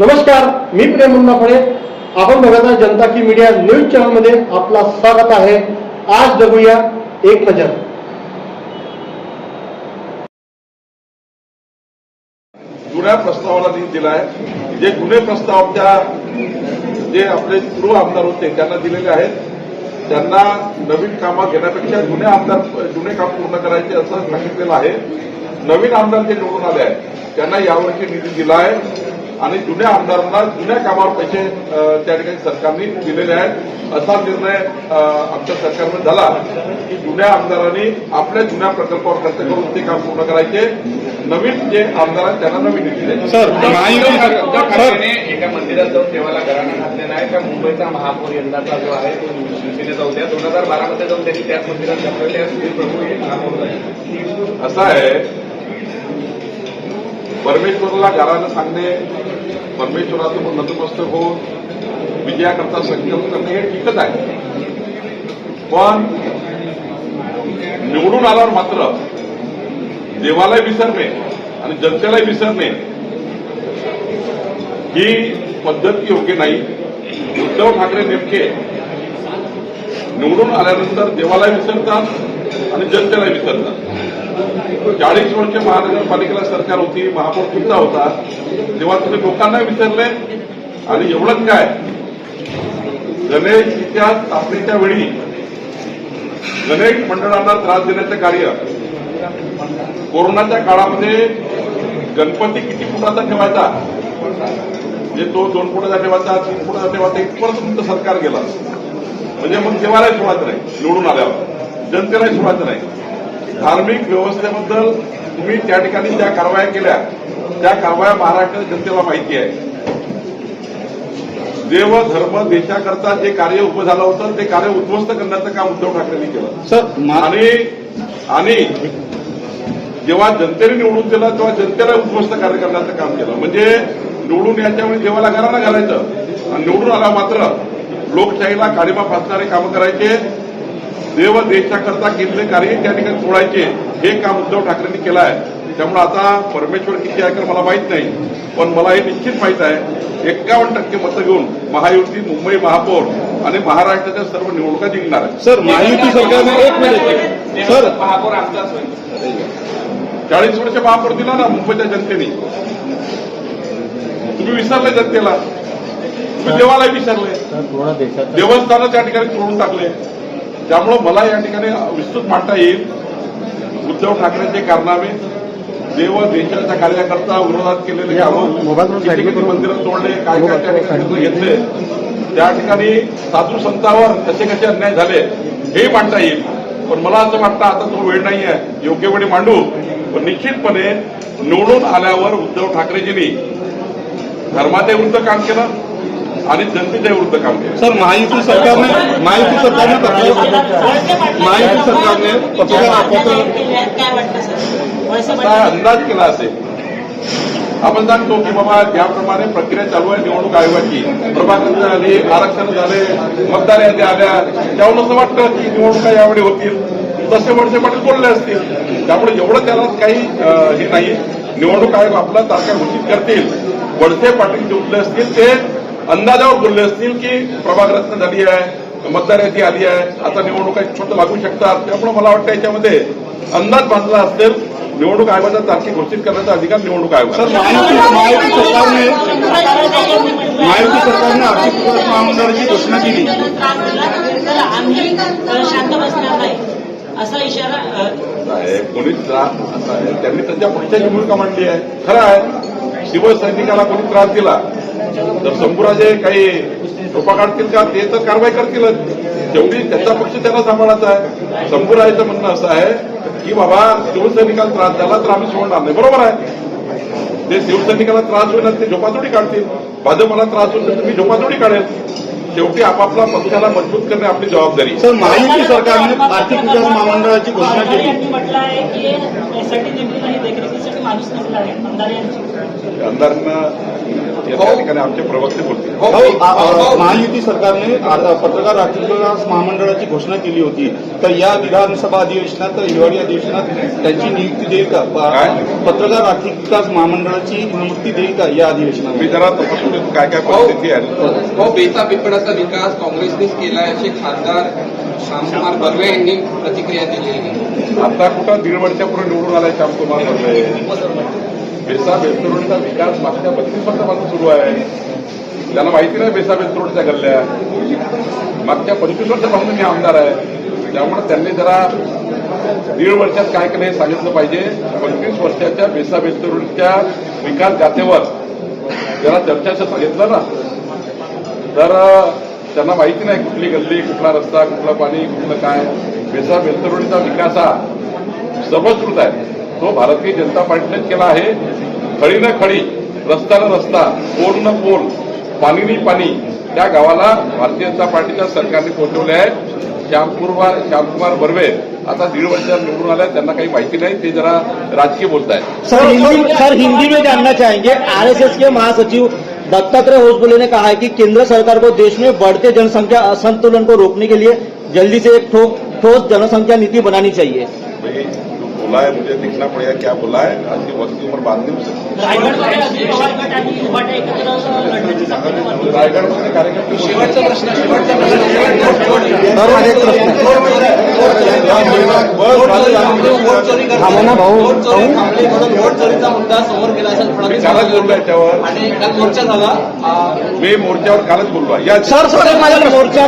नमस्कार मी प्रेम फळे आपण बघत आहे जनता की मीडिया न्यूज चॅनलमध्ये आपला स्वागत आहे. आज बघूया एक नजर. जुन्या प्रस्तावाला दिन दिला आहे जे जुने प्रस्ताव त्या जे आपले पूर्व आमदार होते त्यांना दिलेले आहेत. त्यांना नवीन कामं घेण्यापेक्षा जुने आमदार जुने काम पूर्ण करायचे असं सांगितलेलं आहे. नवीन आमदार जे निवडून आले आहेत त्यांना यावर्षी निधी दिला आहे आणि जुन्या आमदारांना जुन्या कामावर पैसे त्या ठिकाणी सरकारने दिलेले आहेत. असा निर्णय आमच्या सरकारने झाला. की जुन्या आमदारांनी आपल्या जुन्या प्रकल्पावर खर्च करून ते काम पूर्ण करायचे. नवीन जे आमदार आहेत त्यांना नवीन निधी द्यायचे. एका मंदिरात जाऊन देवाला घराणा घातलेला आहे त्या मुंबईचा महापौर यंदाचा जो आहे तो शिवसेनेचा होत्या दोन हजार बारामध्ये जाऊन त्यांनी त्याच मंदिरात प्रभू हे महापौर आहे असं आहे. परमेश्वराला घरानं सांगणे परमेश्वराचं नतमस्तक होऊन विजयाकरता संकल्प करणे हे ठीकच आहे. पण निवडून आल्यावर मात्र देवालाही विसरणे आणि जनतेलाही विसरणे ही पद्धत योग्य नाही. उद्धव ठाकरे नेमके निवडून आल्यानंतर देवालाही विसरतात आणि जनतेलाही विसरतात. चाळीस वर्ष महानगरपालिकेला सरकार होती महापौर तुमचा होता. तेव्हा तुम्ही लोकांना विसरले. आणि एवढंच काय? गणेशच्या स्थापनेच्या वेळी गणेश मंडळांना त्रास देण्याचं कार्य. कोरोनाच्या काळामध्ये गणपती किती फुटाचा ठेवायचा? म्हणजे तो दोन फुटाचा ठेवायचा तीन फुटाचा ठेवायचा इथपर्यंत तुमचं सरकार गेला. म्हणजे मग देवालाही सोडायचं नाही निवडून आल्यावर. जनतेलाही सोडायचं नाही. धार्मिक व्यवस्थेबद्दल तुम्ही त्या ठिकाणी ज्या कारवाया केल्या त्या कारवाया महाराष्ट्र जनतेला माहिती आहे. देव धर्म देशाकरता जे कार्य उभं झालं होतं ते कार्य उद्ध्वस्त करण्याचं काम उद्धव ठाकरेंनी केलं. सर आणि आणि जेव्हा जनतेने निवडून दिलं तेव्हा जनतेला उद्ध्वस्त कार्य करण्याचं काम केलं. म्हणजे निवडून याच्या वेळी देवाला घराला घालायचं. आणि निवडून आला मात्र लोकशाहीला काळीमा फासणारे कामं करायचे. देव देशाकरता केलेले कार्य त्या ठिकाणी सोडायचे हे काम उद्धव ठाकरेंनी केलं आहे. त्यामुळे आता परमेश्वर किती आहे मला माहीत नाही. पण मला हे निश्चित माहीत आहे एक्कावन्न टक्के मतं घेऊन महायुती मुंबई महापौर आणि महाराष्ट्राच्या सर्व निवडणुका जिंकणार आहे. सर महायुती सरकारने एक मिनिट सर. महापौर आमचाच होईल. चाळीस वर्ष महापौर दिला ना मुंबईच्या जनतेने. तुम्ही विसरले जनतेला. तुम्ही देवालाही विसरले. देवस्थानं त्या ठिकाणी सोडून टाकले. त्यामुळं मला या ठिकाणी विस्तृत मांडता येईल. उद्धव ठाकरेंचे कारनामे देव देशाच्या कार्याकरता विरोधात केलेले किती मंदिरं तोडले काय काय त्या ठिकाणी घेतले. त्या ठिकाणी साधू संतांवर कसे कसे अन्याय झाले हे मांडता येईल. पण मला असं वाटतं आता तो वेळ नाही आहे. योग्य वेळी मांडू. पण निश्चितपणे निवडून आल्यावर उद्धव ठाकरेजींनी धर्माच्या विरुद्ध काम केलं. आणि जनतेच्या विरुद्ध काम केलं सर महायुती सरकारने महायुती सरकारने पत्र- महायुती सरकारने पत्रकार अंदाज केला असेल. आपण सांगतो की बाबा ज्याप्रमाणे प्रक्रिया चालू आहे निवडणूक आयोगाची. प्रभाकर झाली आरक्षण झाले मतदार याद्या आल्या. त्यावरून असं वाटतं की निवडणुका यावेळी होतील. तसे वळसे पाटील बोलले असतील त्यामुळे एवढं त्याला काही हे नाही निवडणूक आयोग आपला तारखा घोषित करतील. वळसे पाटील जे उठले असतील ते अंदाजावर बोलले असतील की प्रभागरत्न झाली आहे मतदार यादी आली आहे. आता निवडणुका छोटं लागू शकतात. त्यामुळे मला वाटतं याच्यामध्ये अंदाज बांधला असेल निवडणूक आयोगाचा तारखे घोषित करण्याचा अधिकार निवडणूक आयोग सर महायुती सरकारने महायुती सरकारने आर्थिक विकास महामंडळाची घोषणा केली. शांत बसणार नाही असा इशारा अ, आहे कोणी त्रास त्यांनी त्यांच्या पक्षाची भूमिका मांडली आहे. खरं आहे शिवसैनिकाला कोणी त्रास दिला. तर शंभूराजे काही टोपा काढतील का ते तर कारवाई करतीलच. जेवढी त्याचा पक्ष त्यांना सांभाळायचा आहे. शंभूराजेचं म्हणणं असं आहे की बाबा शिवसैनिकाला त्रास झाला तर आम्ही सोडणार नाही. बरोबर आहे. ते शिवसैनिकाला त्रास होईल ते झोपाचोडी काढतील. भाजपला त्रास होईल तर तुम्ही झोपाचोडी काढेल. शेवटी आपापला पक्षाला मजबूत करणे आपली जबाबदारी. सर महायुती सरकारने आर्थिक विकास महामंडळाची घोषणा केली. यांनी म्हटलं आहे की एसआयटी नेमली नाही देखरेखीसाठी माणूस नसला आहे आमदार यांची. आमदारांना ठिकाणी आमचे प्रवक्ते बोलतील. महायुती सरकारने पत्रकार राखीव विकास महामंडळाची घोषणा केली होती. तर या विधानसभा अधिवेशनात हिवाळी अधिवेशनात त्यांची नियुक्ती देईल का? पत्रकार राखीव विकास महामंडळाची नियुक्ती देईल का या मी अधिवेशनामध्ये जरा काय काय परिस्थिती आहे. बेता महाराष्ट्राचा विकास काँग्रेसनेच केला असे खासदार श्यामकुमार बर्वे यांनी प्रतिक्रिया दिली आहे. आता कुठं दीड वर्षापूर्वी निवडून आलाय श्यामकुमार बर्वे? बेसा बेलतरोडचा विकास मागच्या बत्तीस वर्षापासून सुरू आहे. त्याला माहिती नाही बेसा बेलतरोडच्या गल्ल्या. मागच्या पंचवीस वर्षापासून मी आमदार आहे. त्यामुळे त्यांनी जरा दीड वर्षात काय केलं हे सांगितलं पाहिजे. पंचवीस वर्षाच्या बेसा बेलतरोडच्या विकास गाथेवर जरा चर्चाचं सांगितलं ना. तर त्यांना माहिती नाही कुठली गल्ली कुठला रस्ता कुठलं पाणी कुठलं काय. बेसा बेलतरुणीचा विकास हा सर्वश्रुत आहे. तो भारतीय जनता पार्टीनेच केला आहे. खडी न खडी रस्ता न रस्ता पोल न पोल पाणी पाणी त्या गावाला भारतीय जनता पार्टीच्या सरकारने पोहोचवले आहे श्यामकुमार श्यामकुमार बर्वे आता दीड वर्षात निवडून आल्या त्यांना काही माहिती नाही. ते जरा राजकीय बोलत आहेत सर हिंदी सर हिंदी में जानना चाहेंगे. आरएसएस के महासचिव दत्तात्रेय होसबोले ने कहा है कि केंद्र सरकार को देश में बढ़ते जनसंख्या असंतुलन को रोकने के लिए जल्दी से एक ठोस जनसंख्या नीति बनानी चाहिए। बोला है मुझे देखना पड़ेगा क्या बोला है। ऐसी वस्तु उम्र बात नहीं हो सकती रायगडमध्ये अजित थांबा ना भाऊ. मुद्दा समोर मी मोर्चा झाला मोर्चावर कालच बोललो या सर सर माझ्या मोर्चा